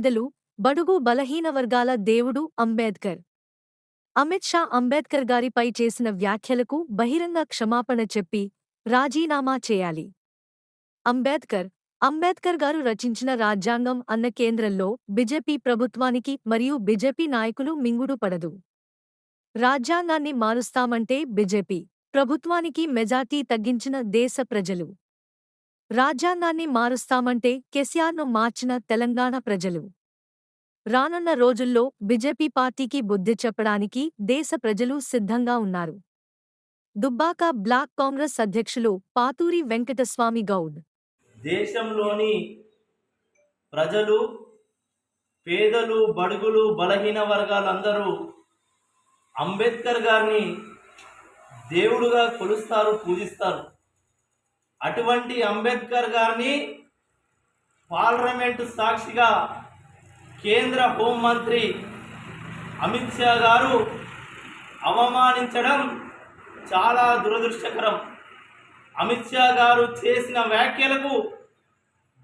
పేదలు బడుగు బలహీన వర్గాల దేవుడు అంబేద్కర్. అమిత్ షా అంబేద్కర్ గారిపై చేసిన వ్యాఖ్యలకు బహిరంగ క్షమాపణ చెప్పి రాజీనామా చేయాలి. అంబేద్కర్ అంబేద్కర్ గారు రచించిన రాజ్యాంగం అన్న కేంద్రంలో బీజేపీ ప్రభుత్వానికి మరియు బీజేపీ నాయకులు మింగుడు పడదు. రాజ్యాంగాన్ని మారుస్తామంటే బీజేపీ ప్రభుత్వానికి మెజార్టీ తగ్గించిన దేశ ప్రజలు. రాజ్యాంగాన్ని మారుస్తామంటే కెసిఆర్ను మార్చిన తెలంగాణ ప్రజలు. రానున్న రోజుల్లో బీజేపీ పార్టీకి బుద్ధి చెప్పడానికి దేశ ప్రజలు సిద్ధంగా ఉన్నారు. దుబ్బాక బ్లాక్ కాంగ్రెస్ అధ్యక్షులు పాతూరి వెంకటస్వామి గౌడ్. దేశంలోని ప్రజలు పేదలు బడుగులు బలహీన వర్గాలందరూ అంబేద్కర్ గారిని దేవుడుగా కొలుస్తారు పూజిస్తారు. అటువంటి అంబేద్కర్ గారిని పార్లమెంటు సాక్షిగా కేంద్ర హోంమంత్రి అమిత్ షా గారు అవమానించడం చాలా దురదృష్టకరం. అమిత్ షా గారు చేసిన వ్యాఖ్యలకు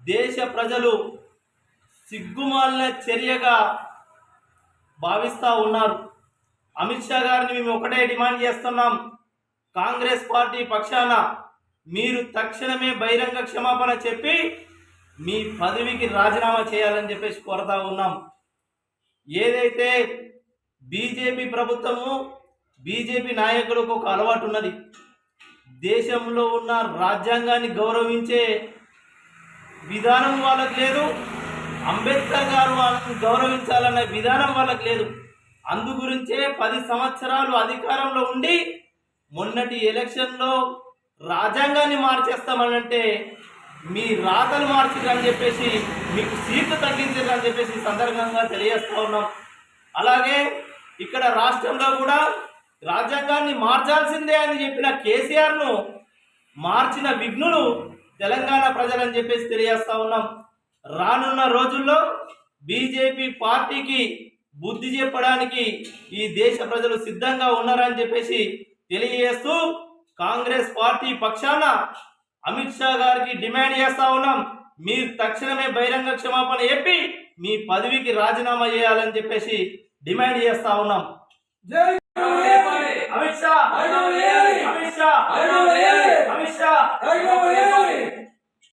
దేశ ప్రజలు సిగ్గుమాలిన చర్యగా భావిస్తూ ఉన్నారు. అమిత్ షా గారిని మేము ఒకటే డిమాండ్ చేస్తున్నాం. కాంగ్రెస్ పార్టీ పక్షాన మీరు తక్షణమే బహిరంగ క్షమాపణ చెప్పి మీ పదవికి రాజీనామా చేయాలని చెప్పేసి కోరుతా ఉన్నాం. ఏదైతే బీజేపీ ప్రభుత్వము బీజేపీ నాయకులకు ఒక అలవాటు ఉన్నది. దేశంలో ఉన్న రాజ్యాంగాన్ని గౌరవించే విధానం వాళ్ళకి లేదు అంబేద్కర్ గారు వాళ్ళని గౌరవించాలన్న విధానం వాళ్ళకి లేదు. అందు గురించే పది సంవత్సరాలు అధికారంలో ఉండి మొన్నటి ఎలక్షన్లో రాజ్యాంగాన్ని మార్చేస్తామనంటే మీ రాతలు మార్చారని చెప్పేసి మీకు సీట్లు తగ్గించారని చెప్పేసి సందర్భంగా తెలియజేస్తూ ఉన్నాం. అలాగే ఇక్కడ రాష్ట్రంలో కూడా రాజ్యాంగాన్ని మార్చాల్సిందే అని చెప్పిన కేసీఆర్ను మార్చిన విఘ్నులు తెలంగాణ ప్రజలని చెప్పేసి తెలియజేస్తా ఉన్నాం. రానున్న రోజుల్లో బీజేపీ పార్టీకి బుద్ధి చెప్పడానికి ఈ దేశ ప్రజలు సిద్ధంగా ఉన్నారని చెప్పేసి తెలియజేస్తూ కాంగ్రెస్ పార్టీ పక్షాన అమిత్ షా గారికి డిమాండ్ చేస్తా ఉన్నాం. మీరు తక్షణమే బహిరంగ క్షమాపణ చెప్పి మీ పదవికి రాజీనామా చేయాలని చెప్పేసి డిమాండ్ చేస్తా ఉన్నాం. అమిత్ షా అమిత్ షా.